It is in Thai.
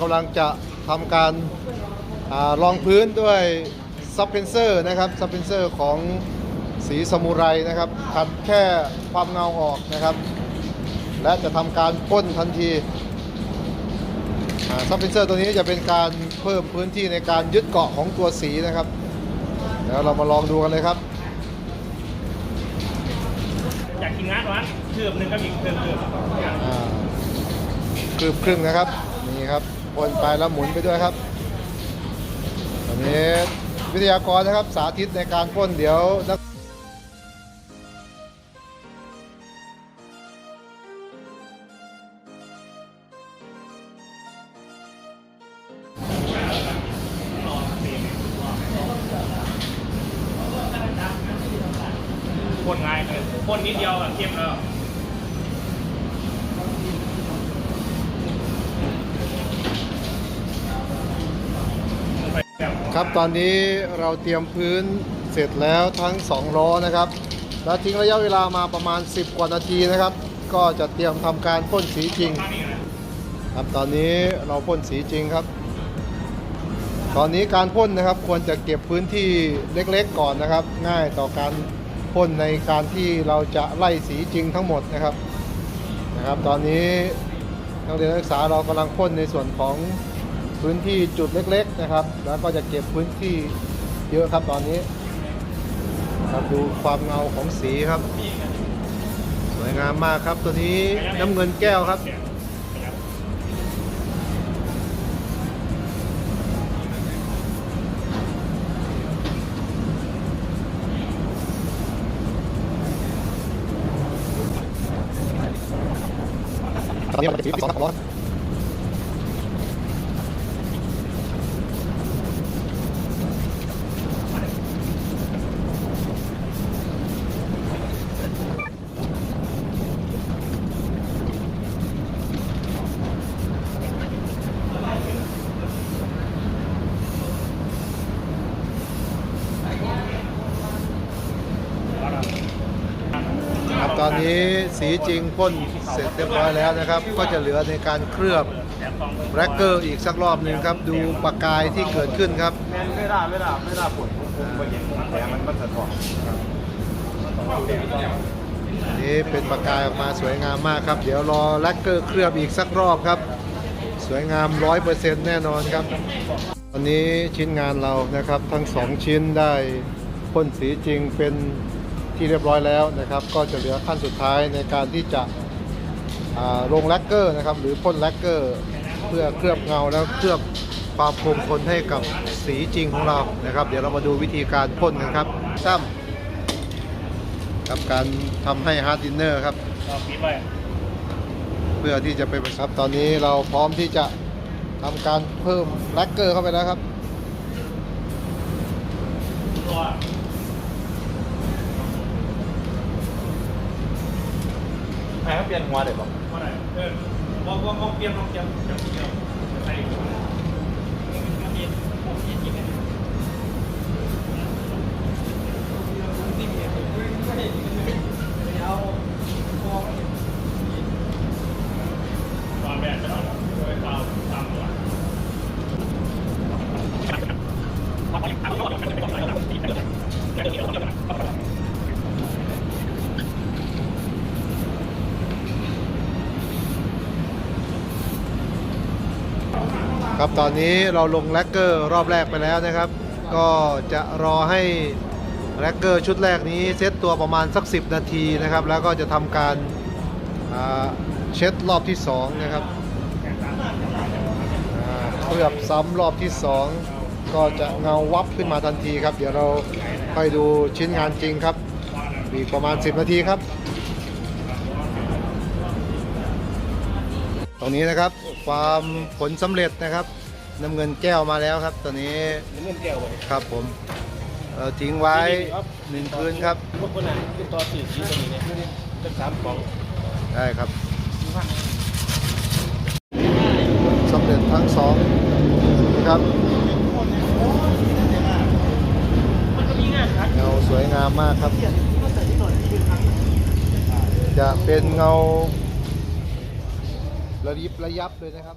กำลังจะทำการอารองพื้นด้วยซับเพนเซอร์นะครับซับเพนเซอร์ของสีสมุไรนะครับขัดแค่ความเงาออกนะครับ และจะทำการพ่นทันทีซับเพนเซอร์ตัวนี้จะเป็นการเพิ่มพื้นที่ในการยึดเกาะของตัวสีนะครับเดี๋ยวเรามาลองดูกันเลยครับอยากกินงานวะเทือบหนึ่งก็มีเทือบเทือบอ่าครึบครึ่งนะครับนี่ครับ วนไปแล้วหมุนไปด้วยครับตอนนี้วิทยากรนะครับสาธิตในการพ่นเดี๋ยวนักพ่นง่ายเลยพ่นนิดเดียวอะเข้มแล้ว ครับตอนนี้เราเตรียมพื้นเสร็จแล้วทั้ง2ล้อนะครับ แล้วทิ้งระยะเวลามาประมาณ 10 กว่านาทีนะครับ ก็จะเตรียมทำการพ่นสีจริง ครับตอนนี้เราพ่นสีจริงครับ ตอนนี้การพ่นนะครับควรจะเก็บพื้นที่เล็กๆก่อนนะครับ ง่ายต่อการพ่นในการที่เราจะไล่สีจริงทั้งหมดนะครับนะครับ ตอนนี้นักเรียนนักศึกษาเรากำลังพ่นในส่วนของ พื้นที่จุดเล็กๆนะครับ แล้วก็จะเก็บพื้นที่เยอะครับตอนนี้ครับดูความเงาของสีครับ สวยงามมากครับตัวนี้น้ำเงินแก้วครับตอนนี้มันจะสีสองสามร้อย ตอนนี้สีจริงพ่นเสร็จเรียบร้อยแล้วนะครับ ก็จะเหลือในการเคลือบแร็กเกอร์อีกสักรอบหนึ่งครับ ดูประกายที่เกิดขึ้นครับแม่นไม่ได้ไม่ได้ไม่ได้ผลผมผมไปเห็นแผลมันมันสะท้อนอันนี้เป็นประกายออกมาสวยงามมากครับ เดี๋ยวรอแร็กเกอร์เคลือบอีกสักรอบครับ สวยงาม 100%แน่นอนครับตอนนี้ชิ้นงานเรานะครับทั้งสองชิ้นได้พ่นสีจริงเป็น ที่เรียบร้อยแล้วนะครับ ก็จะเหลือขั้นสุดท้ายในการที่จะลงแลกเกอร์นะครับ หรือพ่นแลกเกอร์ เพื่อเคลือบเงาแล้วเคลือบความคงทนให้กับสีจริงของเรานะครับ เดี๋ยวเรามาดูวิธีการพ่นกันครับซ้ำกับการทำให้ฮาร์ดดินเนอร์ครับเพื่อที่จะไปประชับตอนนี้เราพร้อมที่จะทำการเพิ่มแลกเกอร์เข้าไปแล้วครับ ตัวไอ้เขาเปลี่ยนหัวเดี๋ยวบอกว่าไหนเออบองมองมองเปลี่ยนมองเปลี่ยนจับเปลี่ยนใส่ ครับตอนนี้เราลงแลกเกอร์รอบแรกไปแล้วนะครับ ก็จะรอให้แลกเกอร์ชุดแรกนี้เซตตัวประมาณสัก 10 นาทีนะครับ แล้วก็จะทำการเช็ดรอบที่ 2 นะครับอ่าเคลือบซ้ำรอบที่ 2 ก็จะเงาวับขึ้นมาทันทีครับ เดี๋ยวเราไปดูชิ้นงานจริงครับอีกประมาณ 10 นาทีครับ ตรงนี้นะครับความผลสำเร็จนะครับ น้ำเงินแก้วมาแล้วครับ ตอนนี้เงินแก้วเลยครับผมเราทิ้งไว้หนึ่งคืนครับพวกคนไหนคือต่อสี่สีตัวนี้เนี่ยเป็นสามของได้ครับสำเร็จทั้งสองนะครับเงาสวยงามมากครับ จะเป็นเงาระยิบระยับเลยนะครับ